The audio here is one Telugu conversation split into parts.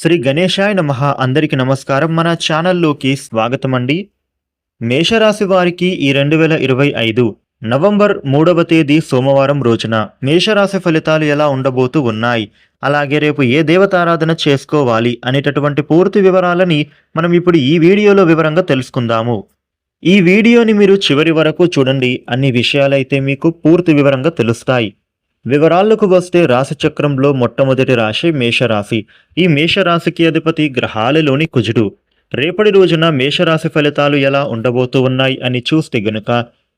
శ్రీ గణేశాయ నమ. అందరికి నమస్కారం. మన ఛానల్లోకి స్వాగతం అండి మేషరాశి వారికి ఈ రెండు వేల ఇరవై ఐదు నవంబర్ మూడవ తేదీ సోమవారం రోజున మేషరాశి ఫలితాలు ఎలా ఉండబోతూ ఉన్నాయి? అలాగే రేపు ఏ దేవతారాధన చేసుకోవాలి అనేటటువంటి పూర్తి వివరాలని మనం ఇప్పుడు ఈ వీడియోలో వివరంగా తెలుసుకుందాము. ఈ వీడియోని మీరు చివరి వరకు చూడండి. అన్ని విషయాలైతే మీకు పూర్తి వివరంగా తెలుస్తాయి. వివరాలకు వస్తే రాశి చక్రంలో మొట్టమొదటి రాశి మేషరాశి. ఈ మేషరాశికి అధిపతి గ్రహాలలోని కుజుడు. రేపటి రోజున మేషరాశి ఫలితాలు ఎలా ఉండబోతూ ఉన్నాయి అని చూస్తే గనుక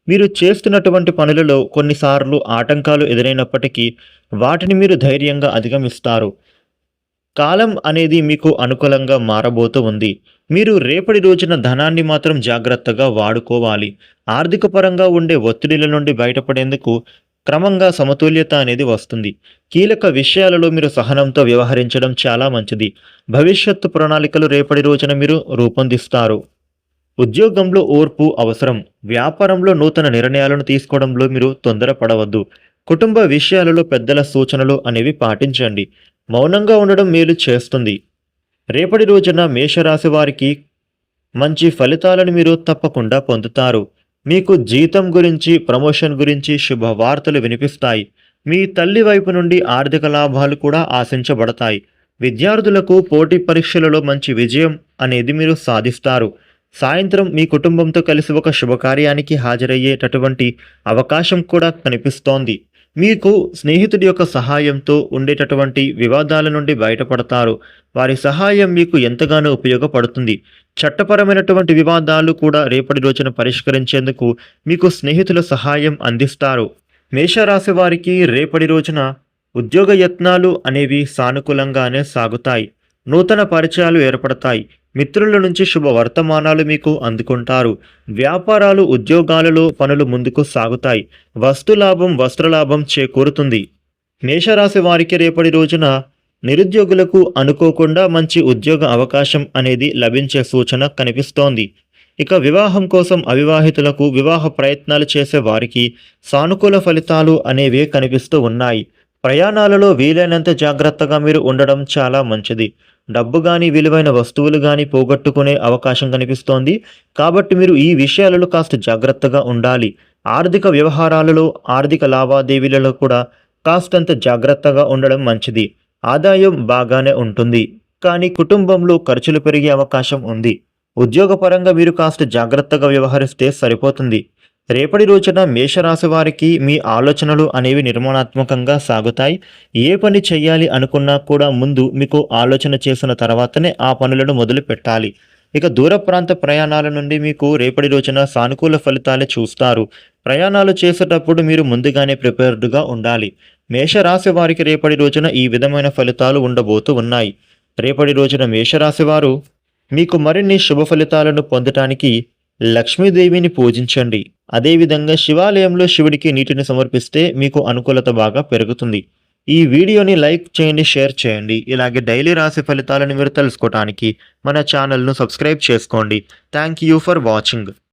మీరు చేస్తున్నటువంటి పనులలో కొన్నిసార్లు ఆటంకాలు ఎదురైనప్పటికీ వాటిని మీరు ధైర్యంగా అధిగమిస్తారు. కాలం అనేది మీకు అనుకూలంగా మారబోతూ ఉంది. మీరు రేపటి రోజున ధనాన్ని మాత్రం జాగ్రత్తగా వాడుకోవాలి. ఆర్థిక పరంగా ఉండే ఒత్తిడిల నుండి బయటపడేందుకు క్రమంగా సమతుల్యత అనేది వస్తుంది. కీలక విషయాలలో మీరు సహనంతో వ్యవహరించడం చాలా మంచిది. భవిష్యత్తు ప్రణాళికలు రేపటి రోజున మీరు రూపొందిస్తారు. ఉద్యోగంలో ఓర్పు అవసరం. వ్యాపారంలో నూతన నిర్ణయాలను తీసుకోవడంలో మీరు తొందరపడవద్దు. కుటుంబ విషయాలలో పెద్దల సూచనలు అనేవి పాటించండి. మౌనంగా ఉండడం మేలు చేస్తుంది. రేపటి రోజున మేషరాశి వారికి మంచి ఫలితాలను మీరు తప్పకుండా పొందుతారు. మీకు జీతం గురించి ప్రమోషన్ గురించి శుభవార్తలు వినిపిస్తాయి. మీ తల్లి వైపు నుండి ఆర్థిక లాభాలు కూడా ఆశించబడతాయి. విద్యార్థులకు పోటీ పరీక్షలలో మంచి విజయం అనేది మీరు సాధిస్తారు. సాయంత్రం మీ కుటుంబంతో కలిసి ఒక శుభకార్యానికి హాజరయ్యేటటువంటి అవకాశం కూడా కనిపిస్తోంది. మీకు స్నేహితుడి యొక్క సహాయంతో ఉండేటటువంటి వివాదాల నుండి బయటపడతారు. వారి సహాయం మీకు ఎంతగానో ఉపయోగపడుతుంది. చట్టపరమైనటువంటి వివాదాలు కూడా రేపటి రోజున పరిష్కరించేందుకు మీకు స్నేహితుల సహాయం అందిస్తారు. మేషరాశి వారికి రేపటి రోజున ఉద్యోగ యత్నాలు అనేవి సానుకూలంగానే సాగుతాయి. నూతన పరిచయాలు ఏర్పడతాయి. మిత్రుల నుంచి శుభ వర్తమానాలు మీకు అందుకుంటారు. వ్యాపారాలు ఉద్యోగాలలో పనులు ముందుకు సాగుతాయి. వస్తులాభం వస్త్రలాభం చేకూరుతుంది. మేషరాశి వారికి రేపటి రోజున నిరుద్యోగులకు అనుకోకుండా మంచి ఉద్యోగ అవకాశం అనేది లభించే సూచన కనిపిస్తోంది. ఇక వివాహం కోసం అవివాహితులకు వివాహ ప్రయత్నాలు చేసే వారికి సానుకూల ఫలితాలు అనేవి కనిపిస్తూ ఉన్నాయి. ప్రయాణాలలో వీలైనంత జాగ్రత్తగా మీరు ఉండడం చాలా మంచిది. డబ్బు కానీ విలువైన వస్తువులు కానీ పోగొట్టుకునే అవకాశం కనిపిస్తోంది. కాబట్టి మీరు ఈ విషయాలలో కాస్త జాగ్రత్తగా ఉండాలి. ఆర్థిక వ్యవహారాలలో ఆర్థిక లావాదేవీలలో కూడా కాస్తంత జాగ్రత్తగా ఉండడం మంచిది. ఆదాయం బాగానే ఉంటుంది. కానీ కుటుంబంలో ఖర్చులు పెరిగే అవకాశం ఉంది. ఉద్యోగపరంగా మీరు కాస్త జాగ్రత్తగా వ్యవహరిస్తే సరిపోతుంది. రేపటి రోజున మేషరాశి వారికి మీ ఆలోచనలు అనేవి నిర్మాణాత్మకంగా సాగుతాయి. ఏ పని చేయాలి అనుకున్నా కూడా ముందు మీకు ఆలోచన చేసిన తర్వాతనే ఆ పనులను మొదలు పెట్టాలి. ఇక దూర ప్రాంత ప్రయాణాల నుండి మీకు రేపటి రోజున సానుకూల ఫలితాలే చూస్తారు. ప్రయాణాలు చేసేటప్పుడు మీరు ముందుగానే ప్రిపేర్డ్గా ఉండాలి. మేషరాశి వారికి రేపటి రోజున ఈ విధమైన ఫలితాలు ఉండబోతూ ఉన్నాయి. రేపటి రోజున మేషరాశి వారు మీకు మరిన్ని శుభ ఫలితాలను పొందటానికి లక్ష్మీదేవిని పూజించండి. అదేవిధంగా శివాలయంలో శివుడికి నీటిని సమర్పిస్తే మీకు అనుకూలత బాగా పెరుగుతుంది. ఈ వీడియోని లైక్ చేయండి షేర్ చేయండి. ఇలాగే డైలీ రాశి ఫలితాలను మీరు తెలుసుకోవటానికి మన ఛానల్ను సబ్స్క్రైబ్ చేసుకోండి. Thank you for watching.